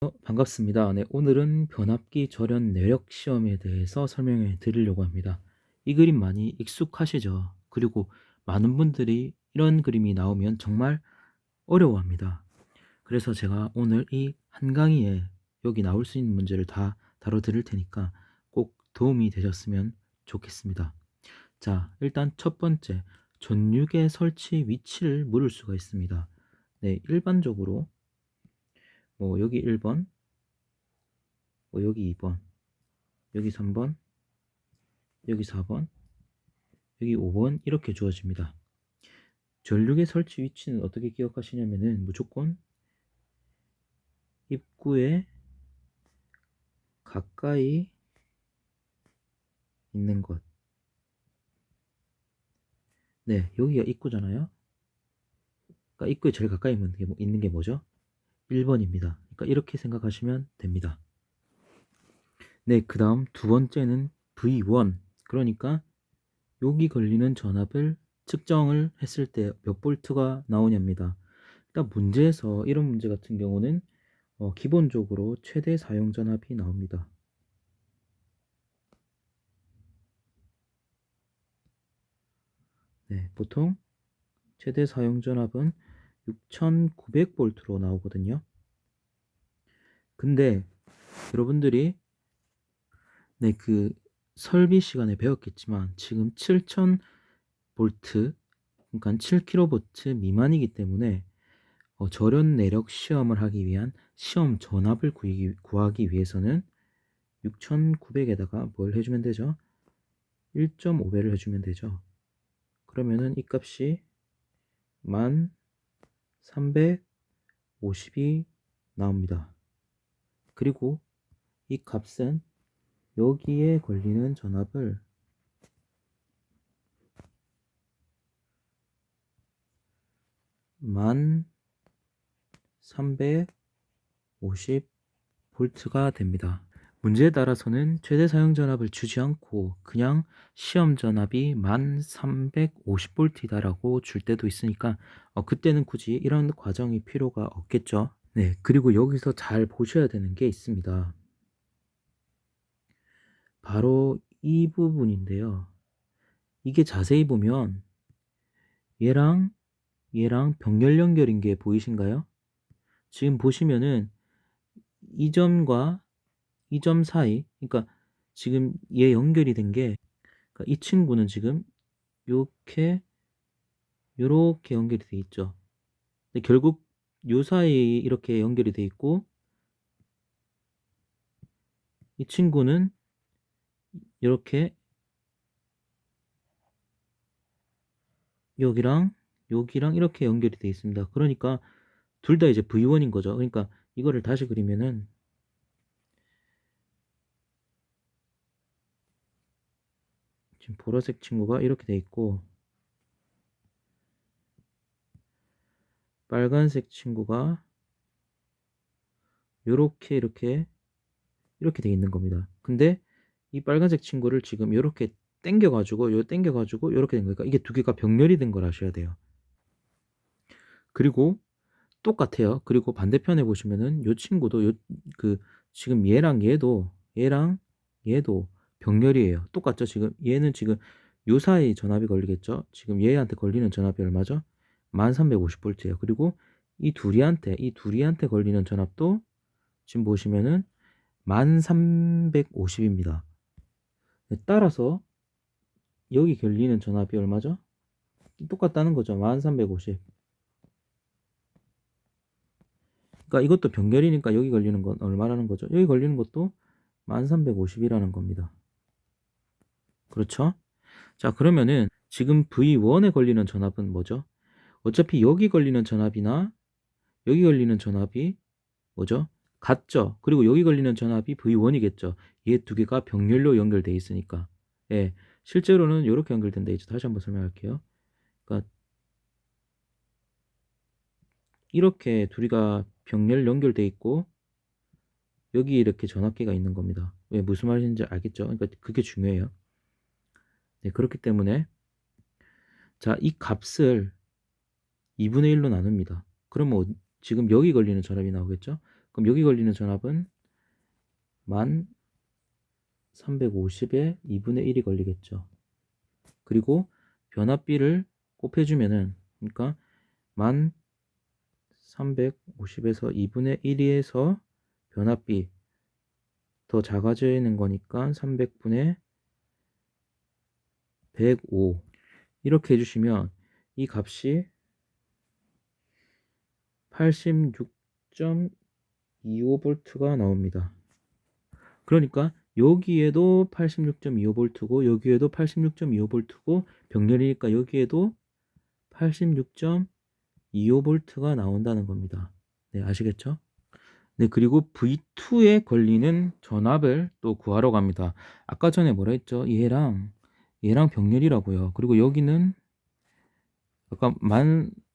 어, 반갑습니다. 네, 오늘은 변압기 절연 내력 시험에 대해서 설명해 드리려고 합니다. 이 그림 많이 익숙하시죠? 그리고 많은 분들이 이런 그림이 나오면 정말 어려워합니다. 그래서 제가 오늘 이 한 강의에 여기 나올 수 있는 문제를 다 다뤄 드릴 테니까 꼭 도움이 되셨으면 좋겠습니다. 자, 일단 첫 번째, 전육의 설치 위치를 물을 수가 있습니다. 네, 일반적으로 뭐 여기 1번, 뭐 여기 2번, 여기 3번, 여기 4번, 여기 5번 이렇게 주어집니다. 전륙의 설치 위치는 어떻게 기억하시냐면은 무조건 입구에 가까이 있는 것. 네, 여기가 입구잖아요. 그러니까 입구에 제일 가까이 있는 게, 뭐- 있는 게 뭐죠? 1번입니다. 그러니까 이렇게 생각하시면 됩니다. 네, 그 다음 두 번째는 V1. 그러니까 여기 걸리는 전압을 측정을 했을 때 몇 볼트가 나오냐입니다. 일단 문제에서 이런 문제 같은 경우는 어, 기본적으로 최대 사용 전압이 나옵니다. 네, 보통 최대 사용 전압은 6900볼트로 나오거든요. 근데 여러분들이 네, 그 설비 시간에 배웠겠지만 지금 7000 볼트 그러니까 7kV 미만이기 때문에 어, 절연 내력 시험을 하기 위한 시험 전압을 구하기, 구하기 위해서는 6900에다가 뭘 해주면 되죠? 1.5배를 해주면 되죠. 그러면은 이 값이 1350이 나옵니다. 그리고 이 값은 여기에 걸리는 전압을 만 350 볼트가 됩니다. 문제에 따라서는 최대 사용 전압을 주지 않고 그냥 시험 전압이 만350 볼트이다라고 줄 때도 있으니까 어, 그때는 굳이 이런 과정이 필요가 없겠죠. 네, 그리고 여기서 잘 보셔야 되는 게 있습니다. 바로 이 부분인데요. 이게 자세히 보면 얘랑 얘랑 병렬 연결인 게 보이신가요? 지금 보시면은 이 점과 이 점 사이, 그러니까 지금 얘 연결이 된 게, 그러니까 이 친구는 지금 요렇게 요렇게 연결이 돼 있죠. 근데 결국 요 사이 이렇게 연결이 돼 있고, 이 친구는 이렇게 여기랑 여기랑 이렇게 연결이 돼 있습니다. 그러니까 둘 다 이제 V1인 거죠. 그러니까 이거를 다시 그리면은 지금 보라색 친구가 이렇게 돼 있고 빨간색 친구가 요렇게 이렇게 이렇게 돼 있는 겁니다. 근데 이 빨간색 친구를 지금 이렇게 당겨 가지고 요 당겨 가지고 이렇게 된 거니까 이게 두 개가 병렬이 된 걸 아셔야 돼요. 그리고 똑같아요. 그리고 반대편에 보시면은 요 친구도 요 그 지금 얘랑 얘도 얘랑 얘도 병렬이에요. 똑같죠? 지금 얘는 지금 요 사이 전압이 걸리겠죠? 지금 얘한테 걸리는 전압이 얼마죠? 1350V예요. 그리고 이 둘이한테 이 둘이한테 걸리는 전압도 지금 보시면은 1350입니다. 따라서 여기 걸리는 전압이 얼마죠? 똑같다는 거죠. 1350. 그러니까 이것도 병렬이니까 여기 걸리는 건 얼마라는 거죠? 여기 걸리는 것도 1350이라는 겁니다. 그렇죠? 자, 그러면은 지금 V1에 걸리는 전압은 뭐죠? 어차피 여기 걸리는 전압이나 여기 걸리는 전압이 뭐죠? 같죠? 그리고 여기 걸리는 전압이 V1이겠죠? 얘 두 개가 병렬로 연결돼 있으니까. 예. 실제로는 이렇게 연결된다 있죠. 다시 한번 설명할게요. 그러니까 이렇게 둘이가 병렬 연결돼 있고 여기 이렇게 전압계가 있는 겁니다. 왜 무슨 말인지 알겠죠? 그러니까 그게 중요해요. 네, 그렇기 때문에 자, 이 값을 2분의 1로 나눕니다. 그러면 어- 지금 여기 걸리는 전압이 나오겠죠? 그럼 여기 걸리는 전압은 만 350에 2분의 1이 걸리겠죠. 그리고 변압비를 곱해주면은 그러니까 만 350에서 2분의 1에서 변압비 더 작아지는 거니까 300분의 105 이렇게 해주시면 이 값이 86.25V가 나옵니다. 그러니까 여기에도 86.25V고 여기에도 86.25V고 병렬이니까 여기에도 86.25V가 나온다는 겁니다. 네, 아시겠죠? 네, 그리고 V2에 걸리는 전압을 또 구하러 갑니다. 아까 전에 뭐라 했죠? 얘랑 얘랑 병렬이라고요. 그리고 여기는 아까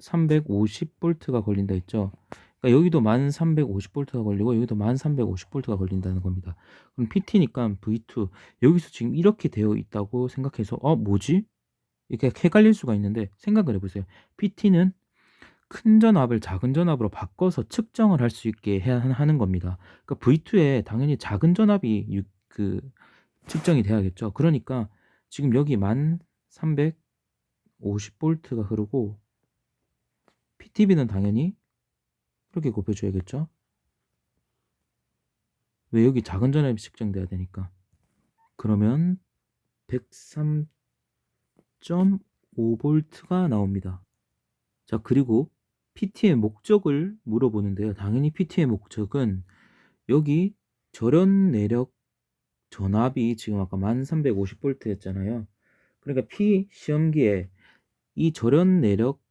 1350V가 걸린다 했죠. 그러니까 여기도 1350V가 걸리고 여기도 1350V가 걸린다는 겁니다. 그럼 PT니까 V2 여기서 지금 이렇게 되어 있다고 생각해서 어 뭐지? 이렇게 헷갈릴 수가 있는데 생각을 해보세요. PT는 큰 전압을 작은 전압으로 바꿔서 측정을 할 수 있게 해야 하는 겁니다. 그러니까 V2에 당연히 작은 전압이 유, 그 측정이 돼야겠죠. 그러니까 지금 여기 1350V가 흐르고 PTB는 당연히 이렇게 곱해줘야겠죠. 왜 여기 작은 전압이 측정돼야 되니까. 그러면 103.5V가 나옵니다. 자, 그리고 PT의 목적을 물어보는데요. 당연히 PT의 목적은 여기 절연 내력 전압이 지금 아까 1350V 였잖아요. 그러니까 P 시험기에 이 절연 내력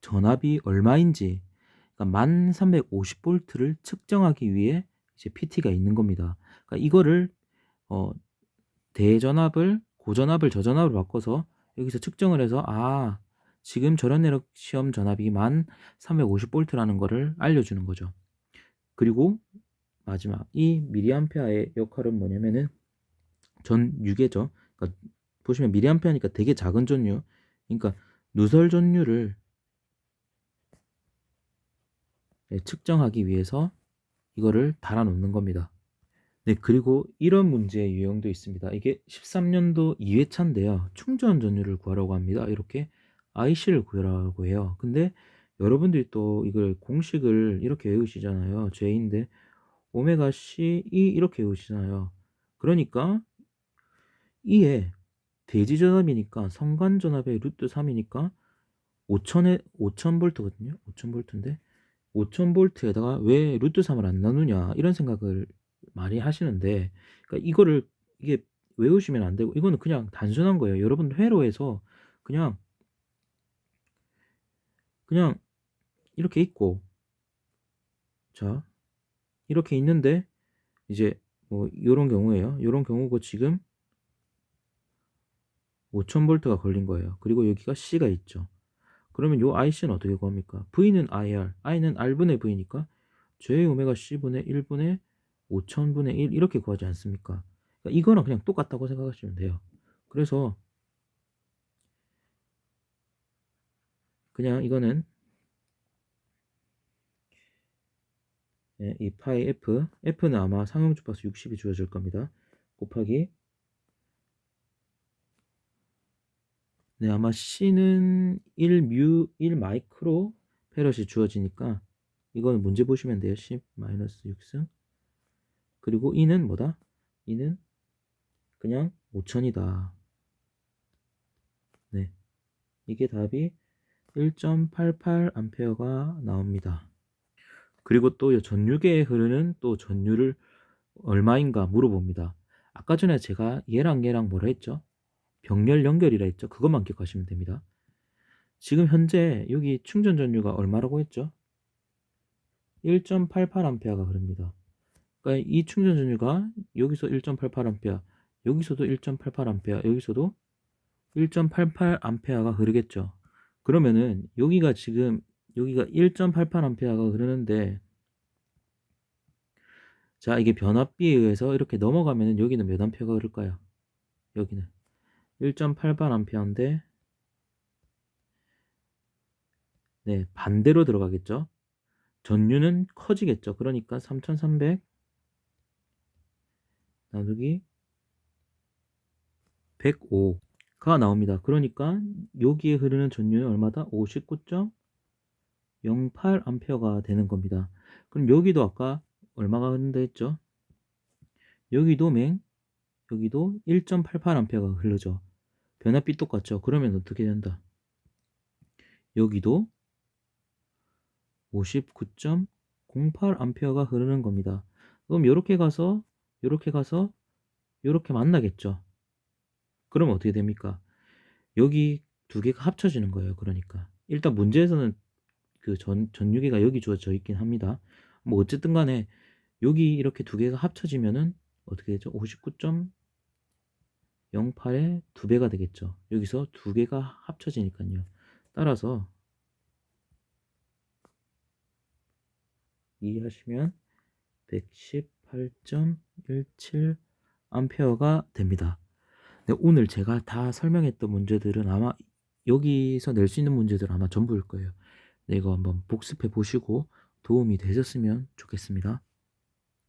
전압이 얼마인지 그러니까 1350V를 측정하기 위해 이제 PT가 있는 겁니다. 그러니까 이거를 어, 대전압을 고전압을 저전압으로 바꿔서 여기서 측정을 해서 아 지금 절연 내력 시험 전압이 만 350V라는 거를 알려주는 거죠. 그리고 마지막 이 미리암페아의 역할은 뭐냐면은 전유계죠. 그러니까 보시면 미리암페아니까 되게 작은 전류. 그러니까 누설 전류를 네, 측정하기 위해서 이거를 달아 놓는 겁니다. 네, 그리고 이런 문제의 유형도 있습니다. 이게 13년도 2회차인데요. 충전 전류를 구하라고 합니다. 이렇게 IC를 구하라고 해요. 근데 여러분들이 또 이걸 공식을 이렇게 외우시잖아요. J인데 오메가 C E 이렇게 외우시잖아요. 그러니까 이에 대지 전압이니까 성간 전압의 루트 3이니까 5000에 5000V거든요. 5000V인데 5000V에다가 왜 루트 3을 안 나누냐 이런 생각을 많이 하시는데 그러니까 이거를 이게 외우시면 안 되고 이거는 그냥 단순한 거예요. 여러분 회로에서 그냥 그냥 이렇게 있고 자 이렇게 있는데 이제 뭐 이런 경우에요. 이런 경우고 지금 5000V가 걸린 거예요. 그리고 여기가 C가 있죠. 그러면 요 IC는 어떻게 구합니까? V는 IR, I는 R분의 V니까 J 오메가 C분의 1분의 5000분의 1 이렇게 구하지 않습니까? 그러니까 이거랑 그냥 똑같다고 생각하시면 돼요. 그래서 그냥 이거는 네, 이 파이 F, F는 아마 상용 주파수 60이 주어질 겁니다. 곱하기 네, 아마 C는 1뮤 1 마이크로 페럿이 주어지니까 이거는 문제 보시면 돼요. 10 마이너스 6승. 그리고 E는 뭐다? E는 그냥 5000이다. 네. 이게 답이 1.88 암페어가 나옵니다. 그리고 또 전류계에 흐르는 또 전류를 얼마인가 물어봅니다. 아까 전에 제가 얘랑 얘랑 뭐라 했죠? 병렬 연결이라 했죠. 그것만 기억하시면 됩니다. 지금 현재 여기 충전 전류가 얼마라고 했죠? 1.88A가 흐릅니다. 그러니까 이 충전 전류가 여기서 1.88A, 여기서도 1.88A, 여기서도 1.88A가 흐르겠죠. 그러면은 여기가 지금 여기가 1.88A가 흐르는데 자 이게 변압비에 의해서 이렇게 넘어가면 여기는 몇 암페어가 흐를까요? 여기는 1.88A인데 네 반대로 들어가겠죠 전류는 커지겠죠 그러니까 3300 나누기 105가 나옵니다 그러니까 여기에 흐르는 전류는 얼마다? 59. 0.8A가 되는 겁니다. 그럼 여기도 아까 얼마가 흐른다 했죠? 여기도 맹, 여기도 1.88A가 흐르죠. 변압비 똑같죠. 그러면 어떻게 된다? 여기도 59.08A가 흐르는 겁니다. 그럼 이렇게 가서 이렇게 가서 이렇게 만나겠죠. 그럼 어떻게 됩니까? 여기 두 개가 합쳐지는 거예요. 그러니까 일단 문제에서는 그 전, 전유계가 여기 주어져 있긴 합니다. 뭐 어쨌든 간에 여기 이렇게 두 개가 합쳐지면은 어떻게 되죠? 59.08의 두 배가 되겠죠. 여기서 두 개가 합쳐지니까요. 따라서 이해하시면 118.17 암페어가 됩니다. 네, 오늘 제가 다 설명했던 문제들은 아마 여기서 낼 수 있는 문제들은 아마 전부일 거예요. 네, 이거 한번 복습해 보시고 도움이 되셨으면 좋겠습니다.